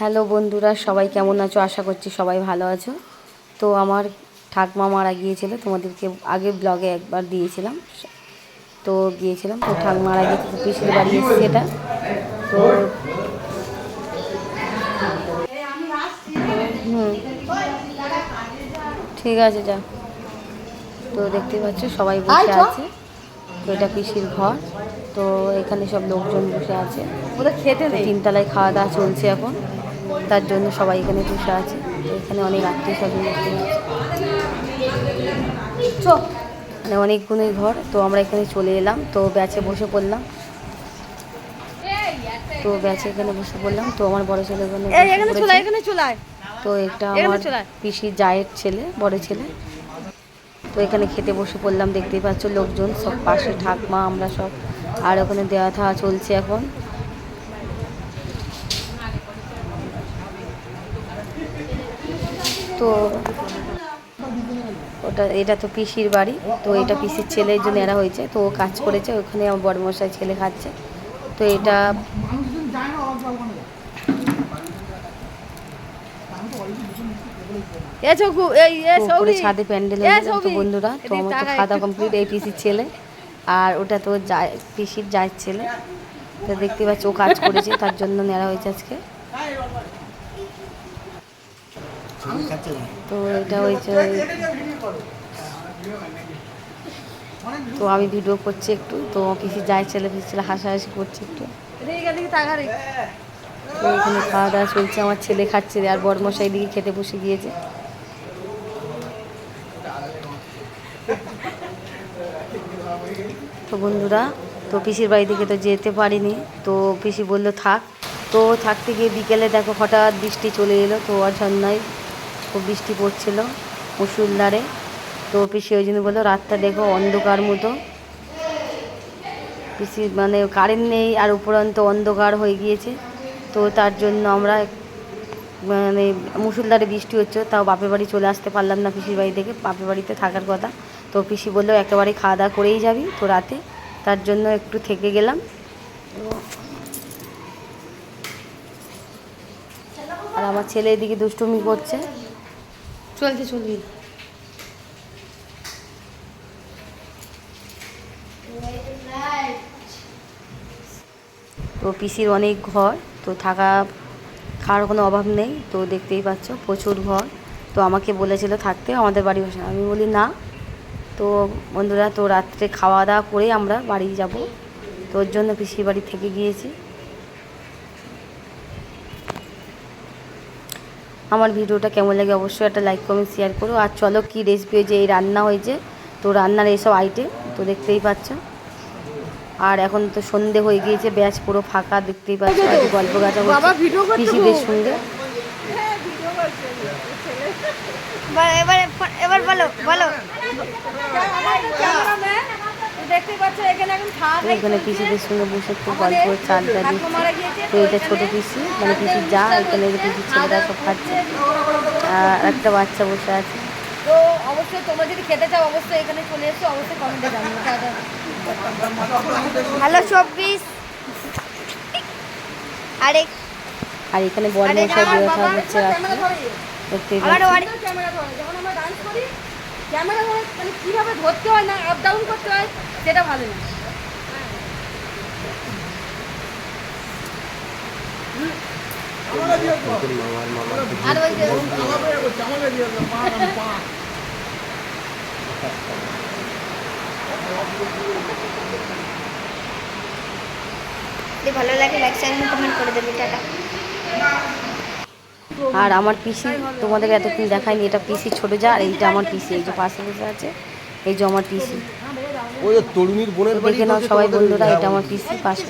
Hello বন্ধুরা সবাই কেমন আছো? আশা করছি সবাই ভালো আছো। তো আমার ঠাকমা মারা গিয়েছিল তোমাদেরকে আগে ব্লগে একবার দিয়েছিলাম। তো গিয়েছিলাম তো ঠাক মারা গিয়েছে তো পিসির বাড়ি এসেছি এটা তো হুম ঠিক আছে যা। তো দেখতে পাচ্ছ সবাই বসে আছে। তো এটা পিসির ঘর। তো এখানে সব লোকজন বসে আছে। ওদের খেতে তিনতলায় খাওয়া দাওয়া চলছে এখন। তার জন্য সবাই এখানে বসে আছে। এখানে অনেক আত্মীয় স্বজন মানে অনেকগুলোই ঘর। তো আমরা এখানে চলে এলাম। তো ব্যাচে বসে পড়লাম। তো ব্যাচে এখানে বসে পড়লাম। তো আমার বড় ছেলে তো এটা আমার। পিসির জায়ের ছেলে বড় ছেলে। তো এখানে খেতে বসে পড়লাম। দেখতেই পাচ্ছ লোকজন সব পাশে ঠাকমা আমরা সব। আর ওখানে দেওয়া থাওয়া চলছে এখন। তো ওটা এটা তো পিসির বাড়ি তো এটা পিসির ছেলের জন্য এরা হয়েছে তো ও কাজ করেছে ওখানে আমার বড়মশাই ছেলে খাচ্ছে তো এটা ছাদে প্যান্ডেল তো বন্ধুরা তো আমার তো খাওয়া কমপ্লিট এই পিসির ছেলে আর ওটা তো যায় পিসির যায় ছেলে তো দেখতে পাচ্ছি ও কাজ করেছে তার জন্য নেওয়া হয়েছে আজকে। তো এটা হয়েছে তো আমি ভিডিও করছি একটু, তো পিসি যায় ছেলে পিসি ছেলে হাসাহাসি করছে একটু। তো এখানে খাওয়া দাওয়া চলছে, আমার ছেলে খাচ্ছে, আর বড়মশাই দিকে খেতে বসে গিয়েছে। তো বন্ধুরা, তো পিসির বাড়ি থেকে তো যেতে পারিনি, তো পিসি বলল থাক। তো থাকতে গিয়ে বিকেলে দেখো হঠাৎ বৃষ্টি চলে এলো, তো আর খুব বৃষ্টি পড়ছিল মুসুলধারে তো পিসি ওই জন্য বলল, রাতটা দেখো অন্ধকার মতো। পিসি মানে কারেন্ট নেই আর উপরন্ত অন্ধকার হয়ে গিয়েছে। তো তার জন্য আমরা মানে মুসুলধারে বৃষ্টি হচ্ছে, তাও বাপের বাড়ি চলে আসতে পারলাম না পিসির বাড়ি থেকে, বাপের বাড়িতে থাকার কথা। তো পিসি বলল, একেবারে খাওয়া দাওয়া করেই যাবি তো রাতে। তার জন্য একটু থেকে গেলাম। আর আমার ছেলে এদিকে দুষ্টুমি করছে। চলছে, চলবি। তো পিসির অনেক ঘর, তো থাকা, খাওয়ার কোনো অভাব নেই, তো দেখতেই পাচ্ছ প্রচুর ঘর। তো আমাকে বলেছিল থাকতে, আমাদের বাড়ি বসে আমি বলি, না। তো বন্ধুরা, তো রাত্রে খাওয়া দাওয়া করে আমরা বাড়ি যাব। তো ওর জন্য পিসির বাড়ি থেকে গিয়েছি। আমার ভিডিওটা কেমন লাগে অবশ্যই একটা লাইক কমেন্ট শেয়ার করো। আর চলো কী রেসিপি হয়েছে এই রান্না হয়েছে। তো রান্নার এইসব আইটেম তো দেখতেই পাচ্ছ। আর এখন তো সন্ধে হয়ে গিয়েছে ব্যাচ পুরো ফাঁকা দেখতেই পাচ্ছ। আর গল্প গাছা বাবা ভিডিও পিসিদের সঙ্গে। এবার এবার এবার বলো বলো। এখানে পিসিদের সঙ্গে বসে খুব গল্প মারা গিয়েছে তো এটা ছোটো পিসি মানে পিসির যা এখানে পিসির ছেলেরা সব খাচ্ছে। আর একটা বাচ্চা বসে আছে। তো অবশ্যই তোমরা যদি খেতে চাও অবশ্যই এখানে চলে এসো অবশ্যই কমেন্টে জানিও। চব্বিশ আরে। আর এখানে বড় মশাই হচ্ছে ক্যামেরা ধরে। যখন আমরা ডান্স করি ক্যামেরা ধরে মানে কীভাবে ধরতে হয় না আপ ডাউন করতে হয় সেটা ভালো না। আর ওই যে যদি ভালো লাগে লাইক শেয়ার কমেন্ট করে দেবে টাটা। আর আমার পিসি তোমাদের এতক্ষণ দেখায়নি এটা পিসি ছোট যা আর এইটা আমার পিসি এই যে পাশে বসে আছে এই যে আমার পিসি। ওই তরুণীর বোনের বাড়ি দেখে নাও সবাই বন্ধুরা এটা আমার পিসি পাশে।